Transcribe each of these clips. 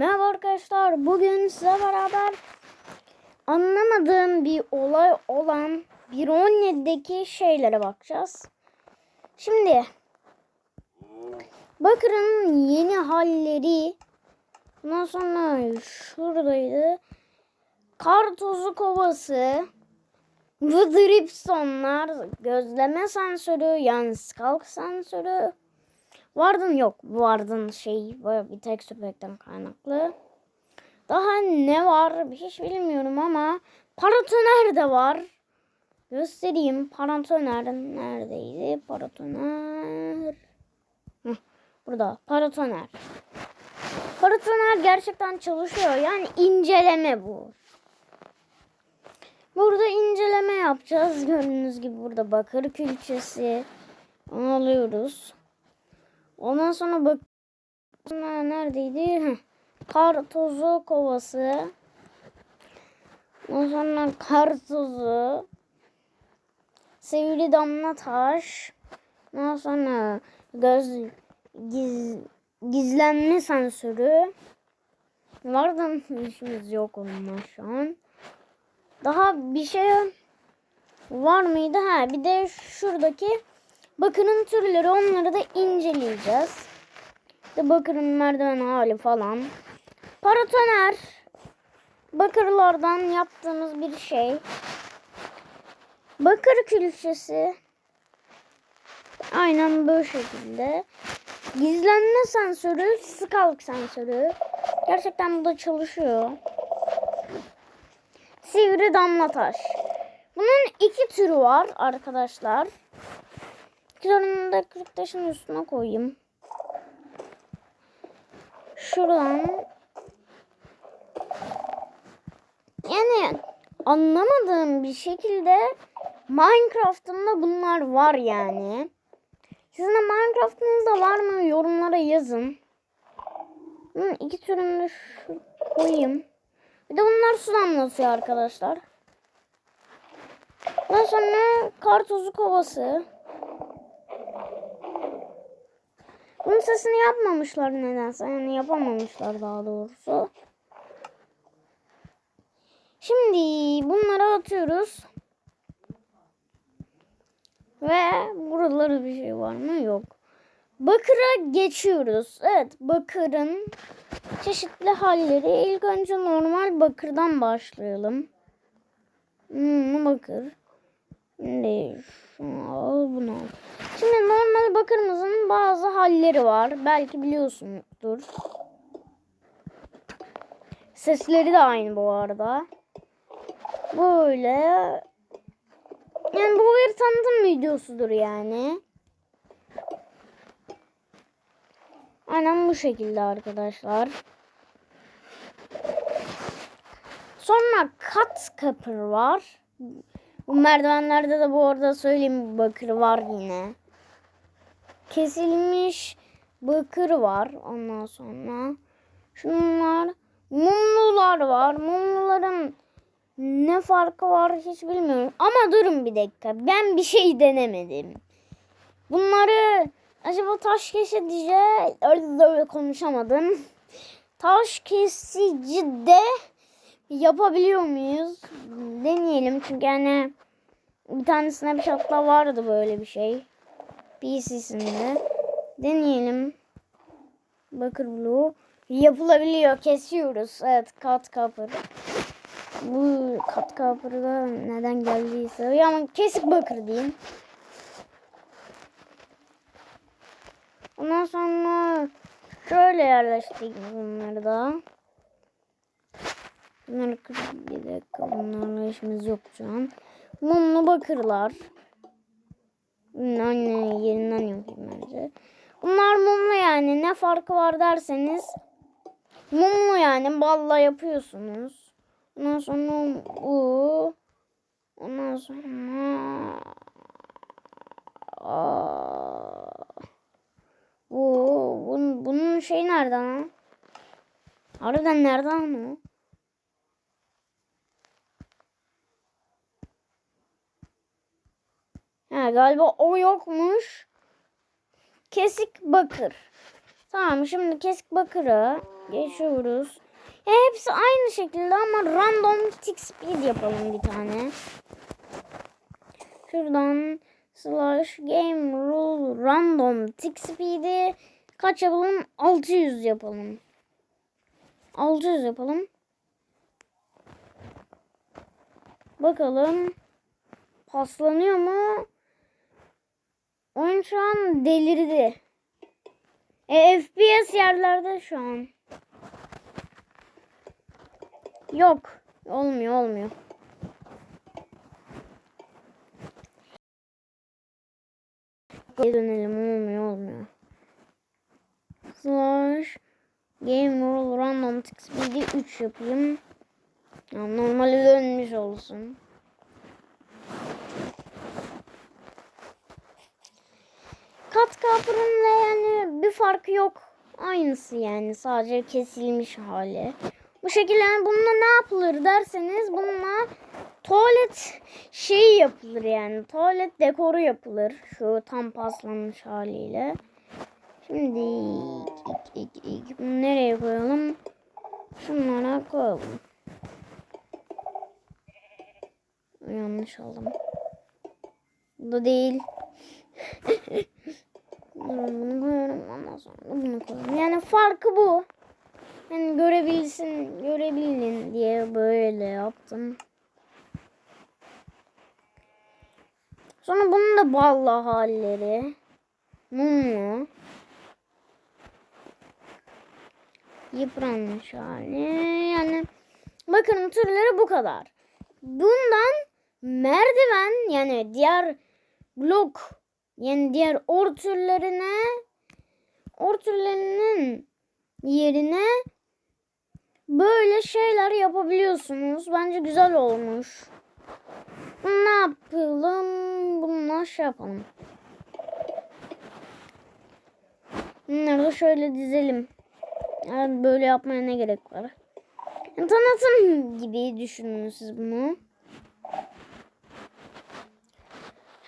Merhaba arkadaşlar. Bugün size beraber anlamadığım bir olay olan 1.17'deki şeylere bakacağız. Şimdi Bakır'ın yeni halleri ondan sonra şuradaydı. Kar tozu kovası Vıdripsonlar gözleme sensörü yani skalk sensörü Vardın yok. Vardın şey bir tek süpekten kaynaklı. Daha ne var hiç bilmiyorum ama paratoner de var. Göstereyim. Paratoner neredeydi? Paratoner. Burada. Paratoner. Paratoner gerçekten çalışıyor. Yani inceleme bu. Burada inceleme yapacağız. Gördüğünüz gibi burada bakır külçesi. Onu alıyoruz. Ondan sonra bak neredeydi? Heh. Kar tozu kovası. Ondan sonra kar tozu. Sevgili damla taş. Ondan sonra göz giz, gizlenme sensörü. Vardı işimiz yok onunla şu an. Daha bir şey var mıydı? Ha bir de şuradaki bakırın türleri onları da inceleyeceğiz. İşte bakırın merdiven hali falan. Paratoner bakırlardan yaptığımız bir şey. Bakır külçesi aynen böyle şekilde. Gizlenme sensörü, skalk sensörü. Gerçekten bu da çalışıyor. Sivri damla taş. Bunun iki türü var arkadaşlar. Üzerinde da kırık taşın üstüne koyayım. Şuradan. Yani anlamadığım bir şekilde Minecraft'ımda bunlar var yani. Sizin de Minecraft'ınızda var mı? Yorumlara yazın. Hı, iki türünü şu koyayım. Bir de bunlar su damlatıyor arkadaşlar. Ondan sonra kartozu kovası. Bunun sesini yapmamışlar nedense. Yani yapamamışlar daha doğrusu. Şimdi bunları atıyoruz. Ve buraları bir şey var mı? Yok. Bakıra geçiyoruz. Evet bakırın çeşitli halleri. İlk önce normal bakırdan başlayalım. Hmm, bakır. Şimdi al bunu. Şimdi normal bakırımızın bazı halleri var. Belki biliyorsunuzdur. Sesleri de aynı bu arada. Böyle. Yani bu bir tanıtım videosudur yani. Aynen bu şekilde arkadaşlar. Sonra kat kapır var. Bu merdivenlerde de bu arada söyleyeyim bakır var yine. Kesilmiş bakır var ondan sonra. Şunlar mumlular var. Mumluların ne farkı var hiç bilmiyorum. Ama durun bir dakika. Ben bir şey denemedim. Bunları acaba taş kesici öyle konuşamadım. Taş kesici de yapabiliyor muyuz? Deneyelim çünkü yani bir tanesine bir şatla vardı böyle bir şey. PC'sinde. Deneyelim. Bakır blue. Yapılabiliyor. Kesiyoruz. Evet kat kapır. Bu kat kapırı da neden geldiyse. Ya ama kesik bakır diyeyim. Ondan sonra şöyle yerleştirdik bunları da. Bunları bir dakika bunlarla işimiz yok şu an. Mumlu bakırlar. Anne yerinden yapayım bence. Bunlar mumlu yani ne farkı var derseniz mumlu yani balla yapıyorsunuz. Ondan sonra bu ondan sonra Aa, bu bunun, bunun şey nereden ha? Harbiden nereden o? Ha, galiba o yokmuş. Kesik bakır. Tamam şimdi kesik bakırı geçiyoruz. Ya hepsi aynı şekilde ama random tick speed yapalım bir tane. Şuradan slash game rule random tick speed'i kaç yapalım? 600 yapalım. 600 yapalım. Bakalım. Paslanıyor mu? Oyun şu an delirdi. E, FPS yerlerde şu an. Yok. Olmuyor olmuyor. Geri dönelim olmuyor olmuyor. Slash Game Rule Random Tick Speed'i 3 yapayım. Ya normali dönmüş olsun. Kat kapırınla yani bir farkı yok. Aynısı yani sadece kesilmiş hali. Bu şekilde yani bununla ne yapılır derseniz bununla tuvalet şeyi yapılır yani. Tuvalet dekoru yapılır. Şu tam paslanmış haliyle. Şimdi ilk, ilk, ilk. Bunu nereye koyalım? Şunlara koyalım. Yanlış aldım. Bu değil. bunu koyuyorum ondan sonra bunu koyuyorum. Yani farkı bu. Yani görebilsin, görebilin diye böyle yaptım. Sonra bunun da ballı halleri. Mumlu. Yıpranmış hali. Yani bakın türleri bu kadar. Bundan merdiven yani diğer blok yani diğer or türlerine or türlerinin yerine böyle şeyler yapabiliyorsunuz. Bence güzel olmuş. Ne yapalım? Bununla şey yapalım. Bunları da şöyle dizelim. Yani böyle yapmaya ne gerek var? Yani tanıtım gibi düşünün siz bunu.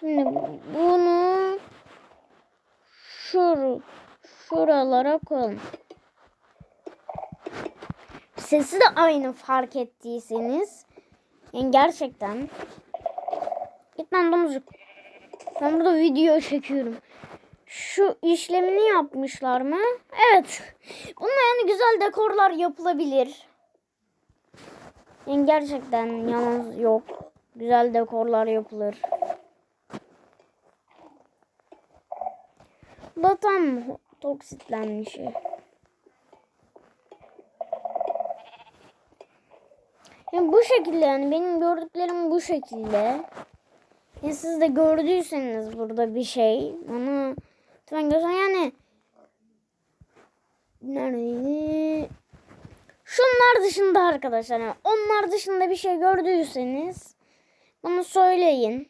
Şimdi bunu şur şuralara koyalım. Sesi de aynı fark ettiyseniz. Yani gerçekten. Git lan domuzcuk. Ben burada video çekiyorum. Şu işlemini yapmışlar mı? Evet. Bununla yani güzel dekorlar yapılabilir. Yani gerçekten yalnız yok. Güzel dekorlar yapılır. Da tam toksitlenmiş. Yani bu şekilde yani benim gördüklerim bu şekilde. Ya siz de gördüyseniz burada bir şey bana lütfen göster yani neredeydi? Şunlar dışında arkadaşlar yani onlar dışında bir şey gördüyseniz bana söyleyin.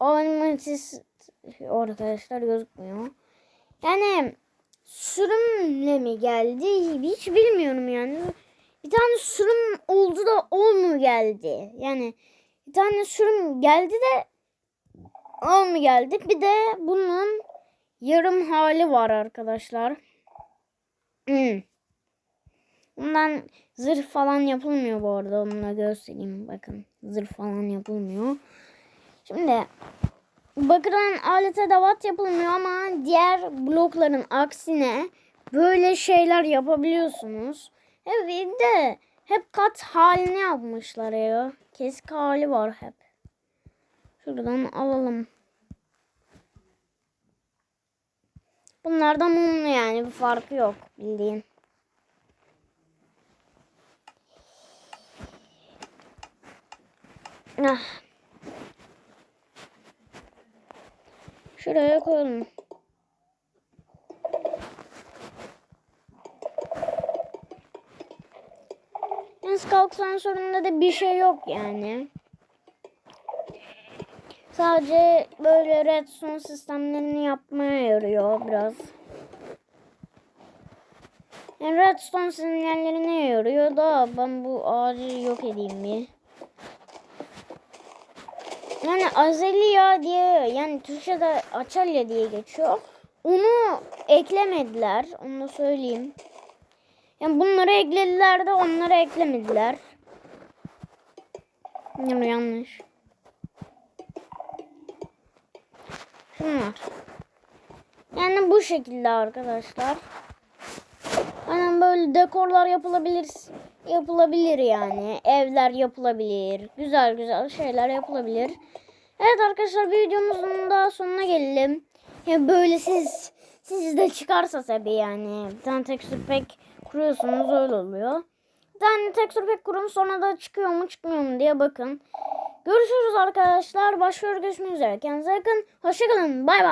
Animatis arkadaşlar gözükmüyor. Yani sürümle mi geldi hiç bilmiyorum yani. Bir tane sürüm oldu da o mu geldi? Yani bir tane sürüm geldi de o mu geldi? Bir de bunun yarım hali var arkadaşlar. Hmm. Bundan zırh falan yapılmıyor bu arada. Onu da göstereyim. Bakın zırh falan yapılmıyor. Şimdi bakıran alet edevat yapılmıyor ama diğer blokların aksine böyle şeyler yapabiliyorsunuz. Evet de hep kat halini yapmışlar ya. Kesik hali var hep. Şuradan alalım. Bunlardan mumlu yani bir farkı yok bildiğin. Ah. Şuraya koyalım. Yalnız kalk sensöründe de bir şey yok yani. Sadece böyle redstone sistemlerini yapmaya yarıyor biraz. Yani redstone sinyallerine yarıyor da ben bu ağacı yok edeyim bir. Yani Azelia diye yani Türkçe'de Açalya diye geçiyor. onu eklemediler. Onu da söyleyeyim. Yani bunları eklediler de onları eklemediler. Yani yanlış. Şunlar. Yani bu şekilde arkadaşlar. Hani böyle dekorlar yapılabilir yapılabilir yani. Evler yapılabilir. Güzel güzel şeyler yapılabilir. Evet arkadaşlar videomuzun da sonuna gelelim. Ya böyle siz sizde çıkarsa tabii yani. Bir tane tekstür pack kuruyorsunuz öyle oluyor. Bir tane tekstür pack kurun sonra da çıkıyor mu çıkmıyor mu diye bakın. Görüşürüz arkadaşlar. Başka görüşmek üzere. Kendinize bakın. Hoşçakalın. Bay bay.